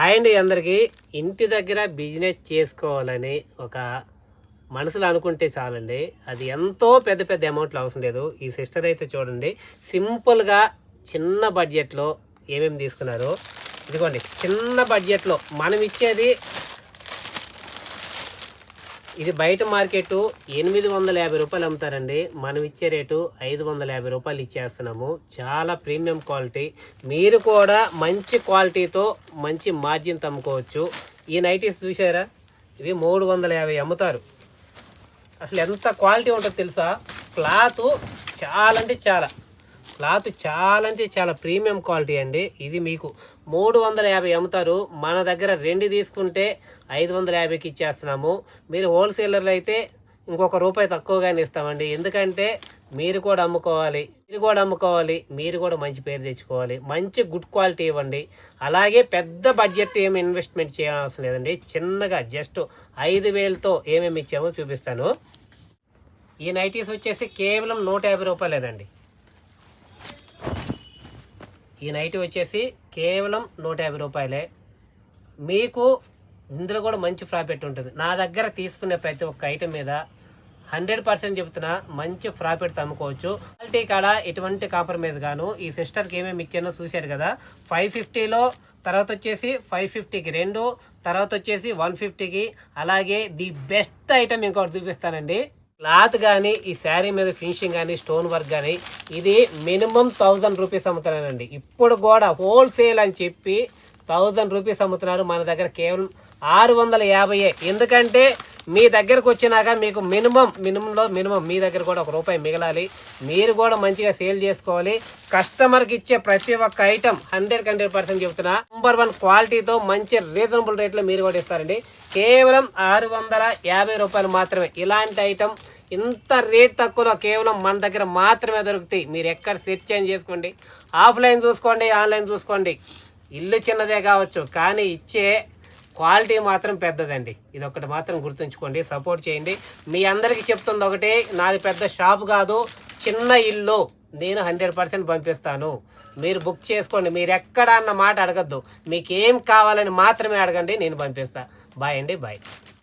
Hi అండి అందరికీ ఇంటి దగ్గర బిజినెస్ చేసుకోవాలని ఒక మనసులో అనుకుంటే చాలండి. అది ఎంతో పెద్ద పెద్ద అమౌంట్లు అవసరం లేదు. ఈ సిస్టర్ అయితే చూడండి సింపుల్గా చిన్న బడ్జెట్లో ఏమేమి తీసుకున్నారు? ఇదిగోండి చిన్న బడ్జెట్లో మనం ఇచ్చేది ఇది బయట మార్కెట్ ఎనిమిది వందల యాభై రూపాయలు అమ్ముతారండి. మనం ఇచ్చే రేటు ఐదు వందల యాభై రూపాయలు ఇచ్చేస్తున్నాము. చాలా ప్రీమియం క్వాలిటీ. మీరు కూడా మంచి క్వాలిటీతో మంచి మార్జిన్ తమ్ముకోవచ్చు. ఈ నైటీస్ చూసారా ఇవి మూడు వందల యాభై అమ్ముతారు. అసలు ఎంత క్వాలిటీ ఉంటుందో తెలుసా? క్లాత్ చాలా అంటే చాలా. క్లాత్ చాలా అంటే చాలా ప్రీమియం క్వాలిటీ అండి. ఇది మీకు మూడు వందల యాభై అమ్ముతారు. మన దగ్గర రెండు తీసుకుంటే ఐదు వందల యాభైకి ఇచ్చేస్తున్నాము. మీరు హోల్సేలర్లు అయితే ఇంకొక రూపాయి తక్కువగానే ఇస్తామండి. ఎందుకంటే మీరు కూడా అమ్ముకోవాలి మీరు కూడా అమ్ముకోవాలి మీరు కూడా మంచి పేరు తెచ్చుకోవాలి. మంచి గుడ్ క్వాలిటీ ఇవ్వండి. అలాగే పెద్ద బడ్జెట్ ఏమి ఇన్వెస్ట్మెంట్ చేయాల్సిన లేదండి. చిన్నగా జస్ట్ ఐదు వేలతో ఏమేమి ఇచ్చామో చూపిస్తాను. ఈ నైటీస్ వచ్చేసి కేవలం నూట యాభై రూపాయలేనండి. ఈ నైట్ వచ్చేసి కేవలం నూట యాభై రూపాయలే. మీకు ఇందులో కూడా మంచి ప్రాఫిట్ ఉంటుంది. నా దగ్గర తీసుకునే ప్రతి ఒక్క ఐటెం మీద హండ్రెడ్ పర్సెంట్ చెప్తున్నా మంచి ప్రాఫిట్ అమ్ముకోవచ్చు క్వాలిటీ కాడ ఎటువంటి కాంప్రమైజ్ గాను. ఈ సిస్టర్కి ఏమేమి ఇచ్చానో చూశారు కదా. ఫైవ్ ఫిఫ్టీలో తర్వాత వచ్చేసి ఫైవ్ ఫిఫ్టీకి రెండు తర్వాత వచ్చేసి వన్ ఫిఫ్టీకి. అలాగే ది బెస్ట్ ఐటెం ఇంకోటి చూపిస్తానండి. క్లాత్ కానీ ఈ శారీ మీద ఫినిషింగ్ కానీ స్టోన్ వర్క్ కానీ ఇది మినిమం థౌజండ్ రూపీస్ అమ్ముతున్నానండి ఇప్పుడు కూడా హోల్సేల్ అని చెప్పి థౌజండ్ రూపీస్ అమ్ముతున్నారు మన దగ్గర కేవలం ఆరు వందల యాభైయే. ఎందుకంటే మీ దగ్గరకు వచ్చినాక మీకు మినిమం మినిమంలో మినిమం మీ దగ్గర కూడా ఒక రూపాయి మిగలాలి. మీరు కూడా మంచిగా సేల్ చేసుకోవాలి. కస్టమర్కి ఇచ్చే ప్రతి ఒక్క ఐటమ్ హండ్రెడ్ హండ్రెడ్ పర్సెంట్ చెప్తున్నా. నెంబర్ వన్ క్వాలిటీతో మంచి రీజనబుల్ రేట్లో మీరు కూడా ఇస్తారండి. కేవలం ఆరు వందల యాభై రూపాయలు మాత్రమే. ఇలాంటి ఐటమ్ ఇంత రేట్ తక్కువలో కేవలం మన దగ్గర మాత్రమే దొరుకుతాయి. మీరు ఎక్కడ సెర్చ్ చేంజ్ చేసుకోండి. ఆఫ్లైన్ చూసుకోండి ఆన్లైన్ చూసుకోండి. ఇల్లు చిన్నదే కావచ్చు కానీ ఇచ్చే క్వాలిటీ మాత్రం పెద్దదండి. ఇది ఒకటి మాత్రం గుర్తుంచుకోండి సపోర్ట్ చేయండి. మీ అందరికీ చెప్తుంది ఒకటి నాది పెద్ద షాప్ కాదు చిన్న ఇల్లు నేను హండ్రెడ్ పర్సెంట్ పంపిస్తాను. మీరు బుక్ చేసుకోండి మీరు ఎక్కడ అన్న మాట అడగద్దు. మీకు ఏం కావాలని మాత్రమే అడగండి నేను పంపిస్తా. బాయ్ అండి బాయ్.